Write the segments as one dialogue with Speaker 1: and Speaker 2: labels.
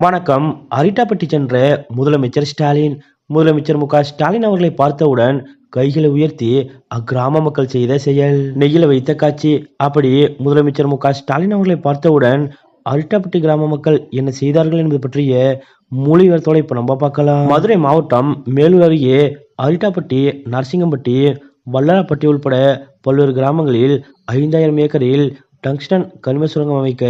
Speaker 1: வணக்கம். அரிட்டாப்பட்டி சென்ற முதலமைச்சர் ஸ்டாலின். முதலமைச்சர் மு ஸ்டாலின் அவர்களை பார்த்தவுடன் கைகளை உயர்த்தி அக்கிராம மக்கள் செய்த செயல். நெய்யில வைத்த காட்சி. அப்படி முதலமைச்சர் மு ஸ்டாலின் அவர்களை பார்த்தவுடன் அரிட்டாப்பட்டி கிராம மக்கள் என்ன செய்தார்கள் என்பது பற்றிய மொழிவர்த்தோட இப்ப நம்ம பார்க்கலாம். மதுரை மாவட்டம் மேலூர் அருகே அரிட்டாப்பட்டி நரசிங்கம்பட்டி வல்லாரப்பட்டி உள்பட பல்வேறு கிராமங்களில் ஐந்தாயிரம் ஏக்கரில் டங்ஸ்டன் கனிம சுரங்கம் அமைக்க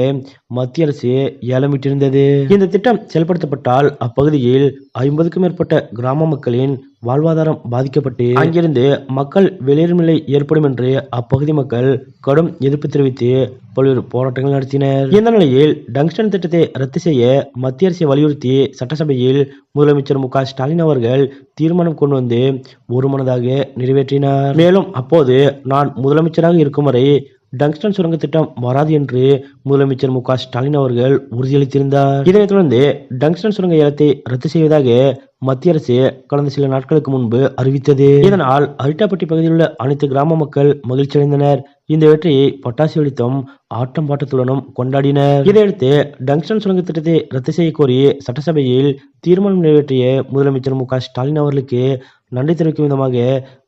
Speaker 1: மத்திய அரசு ஏலமிட்டிருந்தது. இந்த திட்டம் செயல்படுத்தப்பட்டால் அப்பகுதியில் ஐம்பதுக்கும் மேற்பட்ட கிராம மக்களின் வாழ்வாதாரம் பாதிக்கப்பட்டு அங்கிருந்து மக்கள் வெளியேறும் நிலை ஏற்படும் என்று அப்பகுதி மக்கள் கடும் எதிர்ப்பு தெரிவித்து பல்வேறு போராட்டங்கள் நடத்தினர். இந்த நிலையில் டங்ஸ்டன் திட்டத்தை ரத்து செய்ய மத்திய அரசை வலியுறுத்தி சட்டசபையில் முதலமைச்சர் மு ஸ்டாலின் அவர்கள் தீர்மானம் கொண்டு வந்து ஒருமனதாக நிறைவேற்றினார். மேலும் அப்போது நான் முதலமைச்சராக இருக்கும் வரை டங்ஸ்டன் சுரங்க திட்டம் வராது என்று முதலமைச்சர் மு க ஸ்டாலின் அவர்கள் உறுதியளித்திருந்தார். இதனைத் தொடர்ந்து டங்ஸ்டன் சுரங்க ஏலத்தை ரத்து செய்வதாக மத்திய அரசு கடந்த சில நாட்களுக்கு முன்பு அறிவித்தது. இதனால் அரிட்டாப்பட்டி பகுதியில் உள்ள அனைத்து கிராம மக்கள் மகிழ்ச்சி அடைந்தனர் இந்த வெற்றியை பட்டாசு வெடித்தும் ஆட்டம் பாட்டத்துடனும் கொண்டாடினர். இதையடுத்து டங்ஸ்டன் சுரங்க திட்டத்தை ரத்து செய்ய கோரி சட்டசபையில் தீர்மானம் நிறைவேற்றிய முதலமைச்சர் மு ஸ்டாலின் அவர்களுக்கு நன்றி தெரிவிக்கும் விதமாக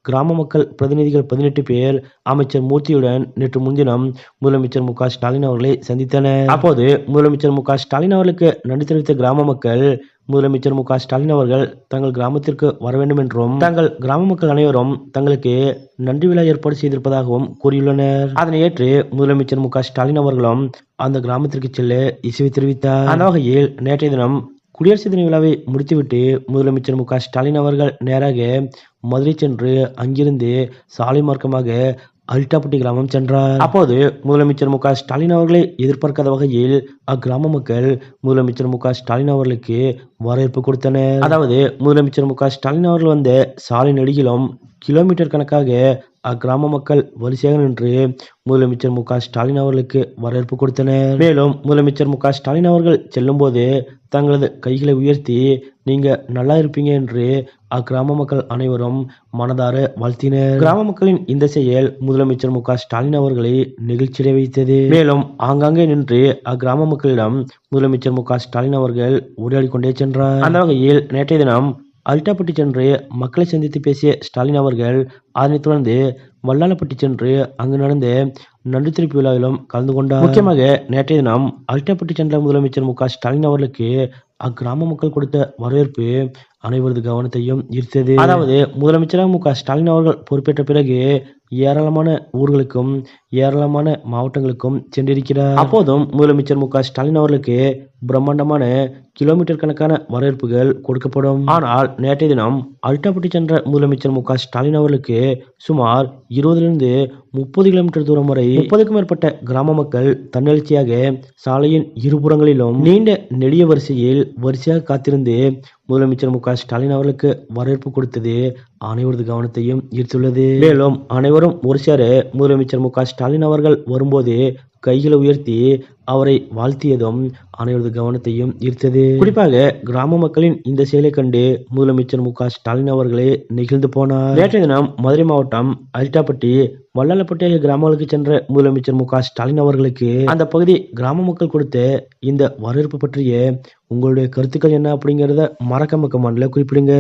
Speaker 1: கிராம மக்கள் பிரதிநிதிகள் பதினெட்டு பேர் அமைச்சர் மூர்த்தியுடன் நேற்று முன்தினம் முதலமைச்சர் மு ஸ்டாலின் அவர்களை சந்தித்தனர். அப்போது முதலமைச்சர் மு ஸ்டாலின் அவர்களுக்கு நன்றி தெரிவித்த கிராம மக்கள் முதலமைச்சர் மு க ஸ்டாலின் அவர்கள் தங்கள் கிராமத்திற்கு வர வேண்டும் என்றும் தங்கள் கிராம மக்கள் அனைவரும் தங்களுக்கு நன்றி விழா ஏற்பாடு செய்திருப்பதாகவும் கூறியுள்ளனர். அதனை ஏற்று முதலமைச்சர் மு க ஸ்டாலின் அவர்களும் அந்த கிராமத்திற்கு செல்ல இசை தெரிவித்தார். அந்த வகையில் நேற்றைய தினம் குடியரசு தின விழாவை முடித்துவிட்டு முதலமைச்சர் மு க ஸ்டாலின் அவர்கள் நேராக மதுரை சென்று அங்கிருந்து சாலை மார்க்கமாக அல்டாப்பட்டி கிராமம் சென்றார். அப்போது முதலமைச்சர் மு க ஸ்டாலின் அவர்களை எதிர்பார்க்காத வகையில் அக்கிராம மக்கள் முதலமைச்சர் மு க ஸ்டாலின் அவர்களுக்கு வரவேற்பு கொடுத்தனர். அதாவது முதலமைச்சர் மு க ஸ்டாலின் அவர்கள் வந்த சாலை நெடுகிலும் கிலோமீட்டர் கணக்காக அக்கிராம மக்கள் வரிசையாக நின்று முதலமைச்சர் மு ஸ்டாலின் அவர்களுக்கு வரவேற்பு கொடுத்தனர். மேலும் முதலமைச்சர் மு ஸ்டாலின் அவர்கள் செல்லும்போது தங்களது கைகளை உயர்த்தி நீங்க நல்லா இருப்பீங்க என்று அக்கிராம மக்கள் அனைவரும் மனதார வாழ்த்தினர். கிராம மக்களின் இந்த செயல் முதலமைச்சர் மு ஸ்டாலின் அவர்களை நெகிழ்ச்சியடை வைத்தது. மேலும் ஆங்காங்கே நின்று அக்கிராம மக்களிடம் முதலமைச்சர் மு ஸ்டாலின் அவர்கள் உரையாடி கொண்டே சென்றார். அந்த வகையில் நேற்றைய தினம் அல்டாப்பட்டி சென்று மக்களை சந்தித்து பேசிய ஸ்டாலின் அவர்கள் அதனைத் தொடர்ந்து வல்லாளப்பட்டி சென்று அங்கு நடந்த நன்றி தெரிவிப்பு விழாவிலும் கலந்து கொண்டார் முக்கியமாக நேற்றைய தினம் அல்டாப்பட்டி சென்ற முதலமைச்சர் மு க ஸ்டாலின் அவர்களுக்கு அக்கிராம மக்கள் கொடுத்த வரவேற்பு அனைவரது கவனத்தையும் ஈர்த்தது. அதாவது முதலமைச்சராக மு க ஸ்டாலின் அவர்கள் பொறுப்பேற்ற பிறகு ஏராளமான ஊர்களுக்கும் ஏராளமான மாவட்டங்களுக்கும் சென்றிருக்கிறார். அப்போதும் முதலமைச்சர் மு க ஸ்டாலின் அவர்களுக்கு பிரம்மாண்டமான கிலோமீட்டர் கணக்கான வரவேற்புகள் கொடுக்கப்படும். ஆனால் நேற்றைய தினம் அல்டாப்பட்டி சென்ற முதலமைச்சர் மு க ஸ்டாலின் அவர்களுக்கு சுமார் இருபதிலிருந்து முப்பது கிலோமீட்டர் தூரம் வரை முப்பதுக்கும் மேற்பட்ட கிராம மக்கள் தன்னெழுச்சியாக சாலையின் இருபுறங்களிலும் நீண்ட நெடிய வரிசையில் வரிசையாக காத்திருந்து முதலமைச்சர் மு க ஸ்டாலின் அவர்களுக்கு வரவேற்பு கொடுத்தது அனைவரது கவனத்தையும் ஈர்த்துள்ளது. மேலும் அனைவரும் ஒரு சேர முதலமைச்சர் மு க ஸ்டாலின் அவர்கள் வரும்போது கைகளை உயர்த்தி அவரை வாழ்த்தியதும் அனைவரது கவனத்தையும் ஈர்த்தது. குறிப்பாக கிராம மக்களின் இந்த செயலை கண்டு முதலமைச்சர் மு க ஸ்டாலின் அவர்களே நெகிழ்ந்து போனார். நேற்றைய தினம் மதுரை மாவட்டம் அரிட்டாப்பட்டி வல்லாளப்பட்டி ஆகிய கிராமங்களுக்கு சென்ற முதலமைச்சர் மு க ஸ்டாலின் அவர்களுக்கு அந்த பகுதி கிராம மக்கள் கொடுத்த இந்த வரவேற்பு பற்றிய உங்களுடைய கருத்துக்கள் என்ன அப்படிங்கிறத மறக்காம கமெண்ட்ல குறிப்பிடுங்க.